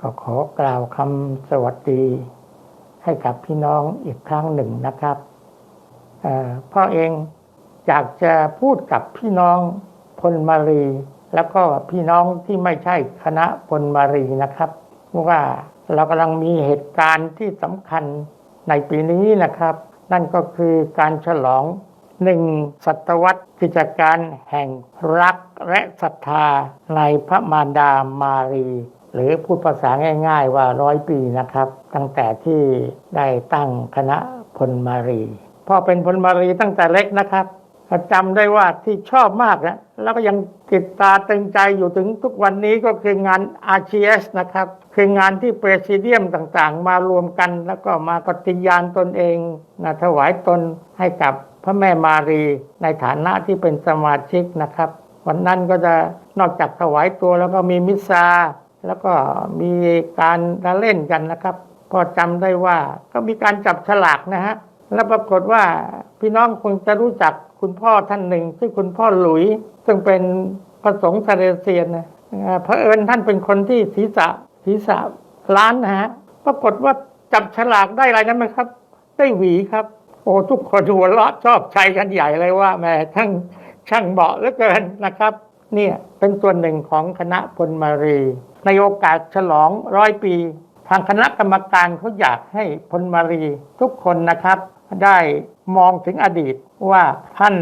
ก็ขอกล่าวคำสวัสดี ให้กับพี่น้องอีกครั้งหนึ่งนะครับพ่อเองอยากจะพูดกับพี่น้องพลมารี แล้วก็พี่น้องที่ไม่ใช่คณะพลมารีนะครับว่าเรากำลังมีเหตุการณ์ที่สำคัญในปีนี้นะครับ นั่นก็คือการฉลองหนึ่งศตวรรษกิจการแห่งรักและศรัทธาในพระมารดามารี หรือพูดภาษาง่าย ๆ ว่าร้อยปีนะครับ ตั้งแต่ที่ได้ตั้งคณะพลมารีพ่อเป็นพลมารีตั้งแต่เล็กนะครับจำได้ว่าที่ชอบมากนะแล้วก็ยังติดตาตึงใจอยู่ถึงทุกวันนี้ก็คืองาน RCS นะครับ คืองานที่เปรสิเดียมต่างๆ มารวมกัน แล้วก็มากฏิญาณตนเองนะถวายตนให้กับพระแม่มารีในฐานะที่เป็นสมาชิกนะครับ วันนั้นก็จะนอกจากถวายตัวแล้วก็มีมิสซา แล้วก็มีการละเล่นกันนะครับก็จำได้ว่าก็มีการจับฉลากนะฮะแล้วปรากฏว่าพี่น้องคงจะรู้จักคุณพ่อท่านหนึ่งชื่อคุณพ่อหลุย ซึ่งเป็นพระสงฆ์ซาเรเซียนนะพระเอิญท่านเป็นคนที่ศีรษะศีรษะล้านนะฮะปรากฏว่าจับฉลากได้อะไรนั้นไหมครับ ได้หวีครับ โอ้ทุกคนหัวเราะชอบใจกันใหญ่เลยว่าแม่ช่างช่างเหมาะเหลือเกินนะครับ เนี่ยเป็นส่วนหนึ่งของคณะพลมารี ในโอกาสฉลองร้อยปี ทางคณะกรรมการเขาอยากให้พลมารีทุกคนนะครับ ได้มองถึงอดีตว่าท่าน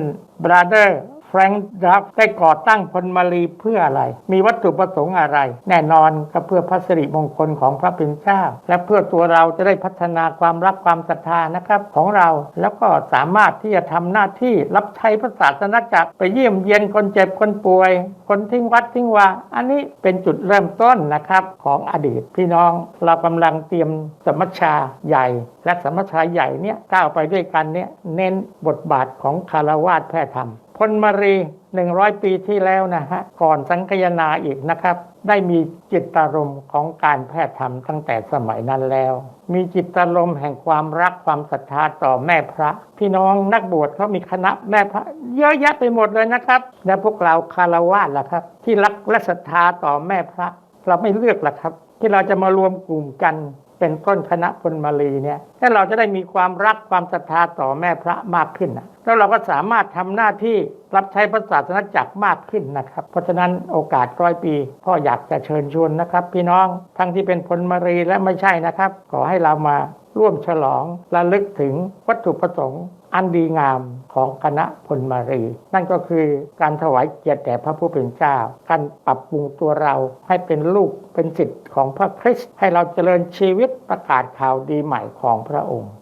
บราเดอร์ ฟรงค์ดับได้ก่อตั้งพลมารีเพื่ออะไร มีวัตถุประสงค์อะไร แน่นอนก็เพื่อพระสิริมงคลของพระเป็นเจ้า และเพื่อตัวเราจะได้พัฒนาความรักความศรัทธานะครับของเรา แล้วก็สามารถที่จะทำหน้าที่รับใช้พระศาสนาจักรไปเยี่ยมเยียนคนเจ็บคนป่วย คนทิ้งวัดทิ้งวาอันนี้เป็นจุดเริ่มต้นนะครับของอดีตพี่น้องเรากำลังเตรียมสมัชชาใหญ่ และสมัชชาใหญ่เนี่ยก้าวไปด้วยกันเนี่ยเน้นบทบาทของคารวาสแพทย์ธรรม พลมารี100ปีที่แล้วนะฮะก่อนสังคายนาอีกนะครับ ได้มีจิตตารมณ์ของการแพทย์ธรรมตั้งแต่สมัยนั้นแล้ว มีจิตตารมณ์แห่งความรักความศรัทธาต่อแม่พระ พี่น้องนักบวชเขามีคณะแม่พระ เยอะแยะไปหมดเลยนะครับ และพวกเราคารวะล่ะครับ ที่รักและศรัทธาต่อแม่พระ เราไม่เลือกล่ะครับ ที่เราจะมารวมกลุ่มกัน เป็นต้นคณะพลมารีเนี่ยถ้าเราจะได้มีความรักความศรัทธาต่อแม่พระมากขึ้นนะแล้วเราก็สามารถทำหน้าที่รับใช้พระศาสนาจักรมากขึ้นนะครับ เพราะฉะนั้นโอกาสร้อยปี พ่ออยากจะเชิญชวนนะครับ พี่น้องทั้งที่เป็นพลมารีและไม่ใช่นะครับ ขอให้เรามาร่วมฉลองระลึกถึงวัตถุประสงค์ อันดีงามของคณะพลมารี นั่นก็คือการถวายเกียรติแด่พระผู้เป็นเจ้า การปรับปรุงตัวเราให้เป็นลูกเป็นสิทธิ์ของพระคริสต์ให้เราเจริญชีวิตประกาศข่าวดีใหม่ของพระองค์